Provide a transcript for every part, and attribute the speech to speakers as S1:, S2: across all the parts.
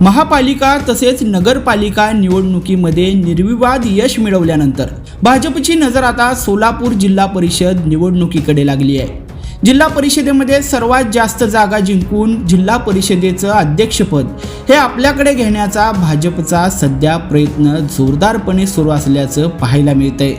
S1: महापालिका तसेच नगरपालिका निवडणुकीमध्ये निर्विवाद यश मिळवल्यानंतर भाजपची नजर आता सोलापूर जिल्हा परिषद निवडणुकीकडे लागली आहे. जिल्हा परिषदेमध्ये सर्वात जास्त जागा जिंकून जिल्हा परिषदेचं अध्यक्षपद हे आपल्याकडे घेण्याचा भाजपचा सध्या प्रयत्न जोरदारपणे सुरू असल्याचं पाहायला मिळतंय.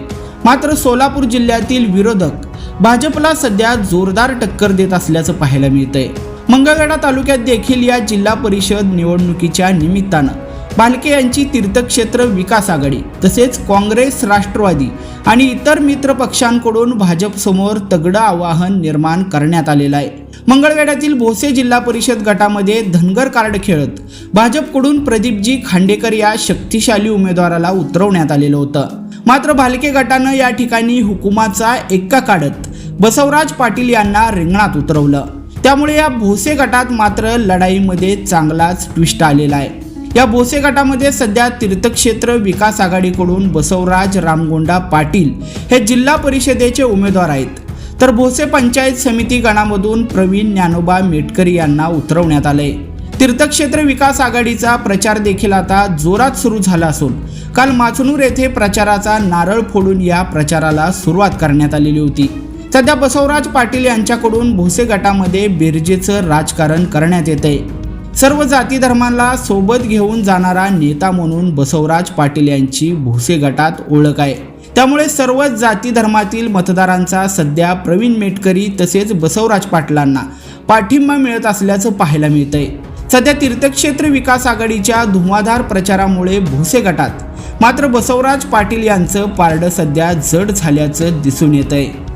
S1: मात्र सोलापूर जिल्ह्यातील विरोधक भाजपला सध्या जोरदार टक्कर देत असल्याचं पाहायला मिळतंय. मंगळवेढा तालुक्यात देखील या जिल्हा परिषद निवडणुकीच्या निमित्तानं भालके यांची तीर्थक्षेत्र विकास आघाडी तसेच काँग्रेस राष्ट्रवादी आणि इतर मित्र पक्षांकडून भाजपसमोर तगडं आवाहन निर्माण करण्यात आलेलं आहे. मंगळवेढ्यातील भोसे जिल्हा परिषद गटामध्ये धनगर कार्ड खेळत भाजपकडून प्रदीपजी खांडेकर या शक्तिशाली उमेदवाराला उतरवण्यात आलेलं होतं. मात्र भालके गटानं या ठिकाणी हुकुमाचा एक्का काढत बसवराज पाटील यांना रिंगणात उतरवलं. त्यामुळे या भोसे गटात मात्र लढाईमध्ये चांगलाच ट्विस्ट आलेला आहे. या भोसे गटामध्ये सध्या तीर्थक्षेत्र विकास आघाडीकडून बसवराज रामगोंडा पाटील हे जिल्हा परिषदेचे उमेदवार आहेत. तर भोसे पंचायत समिती गणामधून प्रवीण ज्ञानोबा मेटकरी यांना उतरवण्यात आले तीर्थक्षेत्र विकास आघाडीचा प्रचार देखील आता जोरात सुरू झाला असून काल माचनूर येथे प्रचाराचा नारळ फोडून या प्रचाराला सुरुवात करण्यात आलेली होती. सध्या बसवराज पाटील यांच्याकडून भोसे गटामध्ये बिरजेचं राजकारण करण्यात येत सर्व जाती धर्मांना सोबत घेऊन जाणारा नेता म्हणून बसवराज पाटील यांची भोसे गटात ओळख आहे. त्यामुळे सर्वच जाती धर्मातील मतदारांचा सध्या प्रवीण मेटकरी तसेच बसवराज पाटलांना पाठिंबा मिळत असल्याचं पाहायला मिळतंय. सध्या तीर्थक्षेत्र विकास आघाडीच्या धुवाधार प्रचारामुळे भोसे गटात मात्र बसवराज पाटील यांचं पारडं सध्या जड झाल्याचं दिसून येत आहे